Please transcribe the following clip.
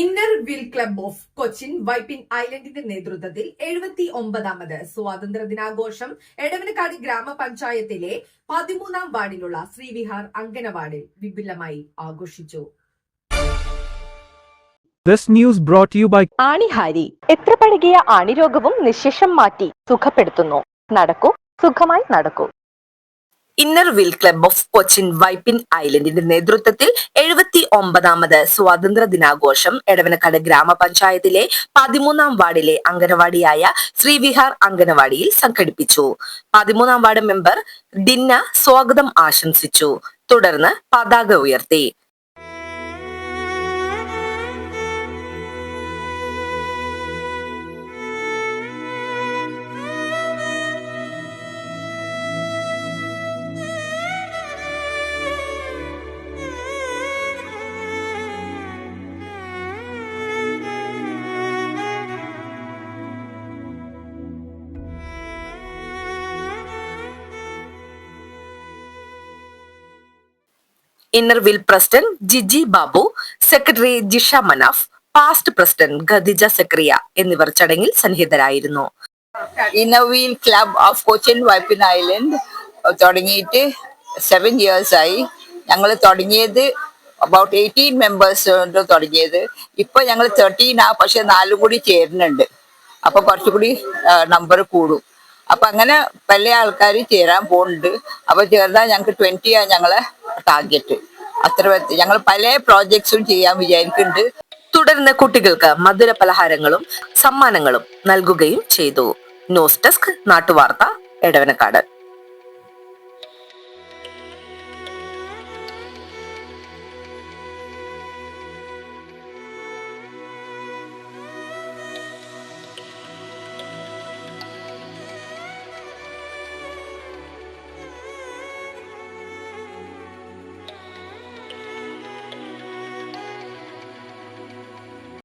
Inner Wheel Club of Cochin Vypin ഐലൻഡിന്റെ നേതൃത്വത്തിൽ എഴുപത്തി ഒമ്പതാമത് സ്വാതന്ത്ര്യ ദിനാഘോഷം എടവനക്കാട് ഗ്രാമപഞ്ചായത്തിലെ പതിമൂന്നാം വാർഡിലുള്ള ശ്രീവിഹാർ അങ്കനവാർഡിൽ വിപുലമായി ആഘോഷിച്ചു. This news brought to you by ആണിഹാരി എത്ര പഴകിയ ആണിരോഗവും നിശേഷം മാറ്റി സുഖപ്പെടുത്തുന്നു. നടക്കൂ സുഖമായി നടക്കൂ. Inner Wheel Club of Cochin Vypin ഐലൻഡിന്റെ നേതൃത്വത്തിൽ എഴുപത്തി ഒമ്പതാമത് സ്വാതന്ത്ര്യ ദിനാഘോഷം എടവനക്കാട് ഗ്രാമപഞ്ചായത്തിലെ പതിമൂന്നാം വാർഡിലെ അംഗനവാടിയായ ശ്രീവിഹാർ അംഗനവാടിയിൽ സംഘടിപ്പിച്ചു. പതിമൂന്നാം വാർഡ് മെമ്പർ ഡിന്ന സ്വാഗതം ആശംസിച്ചു. തുടർന്ന് പതാക ഉയർത്തി. Inner Wheel president Jiji Babu secretary Jisha Manaf past president Khadija Zakriya എന്നിവർ ചടങ്ങിൽ സന്നിഹിതരായിരുന്നു. Inner Wheel Club of Cochin Vypin Island തുടങ്ങിയിട്ട് സെവൻ ഇയേഴ്സ് ആയി. ഞങ്ങൾ തുടങ്ങിയത് അബൌട്ട് എയ്റ്റീൻ മെമ്പേഴ്സ് കൊണ്ട് തുടങ്ങിയത്. ഇപ്പൊ ഞങ്ങൾ തേർട്ടീൻ ആ പക്ഷെ നാലും കൂടി ചേരുന്നുണ്ട്. അപ്പൊ കുറച്ചുകൂടി നമ്പർ കൂടും. അപ്പൊ അങ്ങനെ പല ആൾക്കാർ ചേരാൻ പോകുന്നുണ്ട് അപ്പൊ ചേർന്നാൽ ഞങ്ങൾക്ക് ആ ഞങ്ങളെ ടാർഗറ്റ് അത്ര ഞങ്ങൾ പല പ്രോജക്ട്സും ചെയ്യാൻ വിചാരിക്കുന്നുണ്ട്. തുടർന്ന് കുട്ടികൾക്ക് മധുര പലഹാരങ്ങളും സമ്മാനങ്ങളും നൽകുകയും ചെയ്തു. ന്യൂസ് ഡെസ്ക് നാട്ടുവാർത്ത എടവനക്കാട്.